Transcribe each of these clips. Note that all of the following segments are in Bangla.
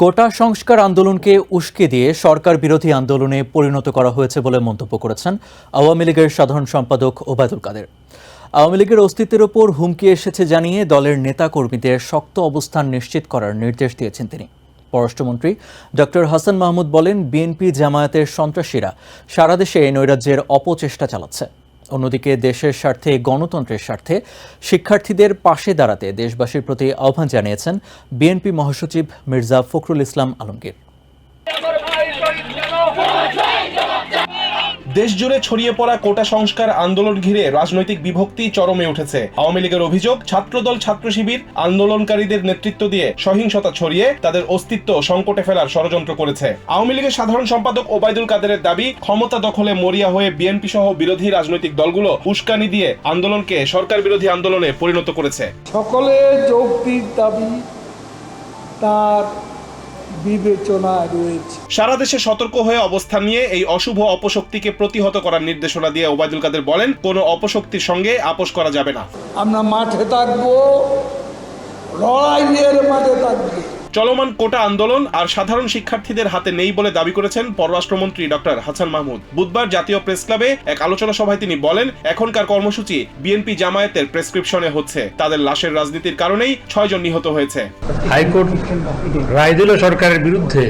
কোটা সংস্কার আন্দোলনকে উস্কে দিয়ে সরকার বিরোধী আন্দোলনে পরিণত করা হয়েছে বলে মন্তব্য করেছেন আওয়ামী লীগের সাধারণ সম্পাদক ওবায়দুল কাদের। আওয়ামী লীগের অস্তিত্বের ওপর হুমকি এসেছে জানিয়ে দলের নেতাকর্মীদের শক্ত অবস্থান নিশ্চিত করার নির্দেশ দিয়েছেন তিনি। পররাষ্ট্রমন্ত্রী ডক্টর হাসান মাহমুদ বলেন, বিএনপি জামায়াতের সন্ত্রাসীরা সারা দেশে নৈরাজ্যের অপচেষ্টা চালাচ্ছে। অন্যদিকে দেশের স্বার্থে, গণতন্ত্রের স্বার্থে শিক্ষার্থীদের পাশে দাঁড়াতে দেশবাসীর প্রতি আহ্বান জানিয়েছেন বিএনপি মহাসচিব মির্জা ফখরুল ইসলাম আলমগীর। দেশজুড়ে ছড়িয়ে পড়া কোটা সংস্কার আন্দোলন ঘিরে রাজনৈতিক বিভক্তি চরমে উঠেছে। আওয়ামী লীগের অভিযোগ, ছাত্রদল ছাত্র শিবির আন্দোলনকারীদের নেতৃত্ব দিয়ে সহিংসতা ছড়িয়ে তাদের অস্তিত্ব সংকটে ফেলার ষড়যন্ত্র করেছে। আওয়ামী লীগের সাধারণ সম্পাদক ওবায়দুল কাদেরের দাবি, ক্ষমতা দখলে মরিয়া হয়ে বিএনপি সহ বিরোধী রাজনৈতিক দলগুলো উস্কানি দিয়ে আন্দোলনকে সরকার বিরোধী আন্দোলনে পরিণত করেছে। সকলের যৌক্তিক দাবি তার বিবেচনায় রয়েছে। সারা দেশে সতর্ক হয়ে অবস্থান নিয়ে এই অশুভ অপশক্তিকে প্রতিহত করার নির্দেশনা দিয়ে ওবায়দুল কাদের বলেন কোনো অপশক্তির সঙ্গে আপোষ করা যাবে না। আমরা মাঠে থাকব লড়াইয়ের মাঠে থাকব। চলমান কোটা আন্দোলন আর সাধারণ শিক্ষার্থীদের হাতে নেই বলে দাবি করেছেন পররাষ্ট্রমন্ত্রী ডক্টর হাসান মাহমুদ। বুধবার জাতীয় প্রেস ক্লাবে এক আলোচনা সভায় তিনি বলেন এখনকার কর্মসূচি বিএনপি জামায়াতের প্রেসক্রিপশনে হচ্ছে। তাদের লাশের রাজনীতির কারণেই ছয়জন নিহত হয়েছে। হাইকোর্ট রায় দিল সরকারের বিরুদ্ধে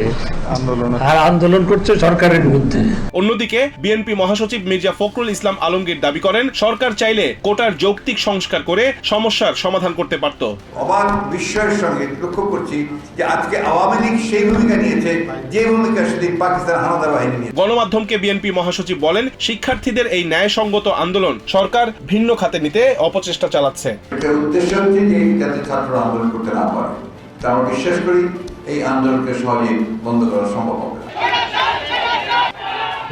আর আন্দোলন করছে সরকারের বিরুদ্ধে। অন্যদিকে বিএনপি মহাসচিব মির্জা ফখরুল ইসলাম আলমগীর দাবি করেন সরকার চাইলে কোটার যৌক্তিক সংস্কার করে সমস্যার সমাধান করতে পারত। অবাক বিস্ময়ের সঙ্গে লক্ষ্য করছি যে আজকে আওয়ামী লীগ সেই ভূমিকা নিয়েছে যে ভূমিকা সেদিন পাকিস্তান হানাদার বাহিনী নিয়েছে। গণমাধ্যমকে বিএনপি মহাসচিব বলেন শিক্ষার্থীদের এই ন্যায়সঙ্গত আন্দোলন সরকার ভিন্ন খাতে নিতে অপচেষ্টা চালাচ্ছে। এটার উদ্দেশ্য হচ্ছে যে যাতে আন্দোলন করতে না পারে। তা আমরা বিশ্বাস করি এই আন্দোলনকে সহজেই বন্ধ করা সম্ভব হবে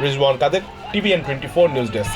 Rizwan Kader TVN twenty four news desk.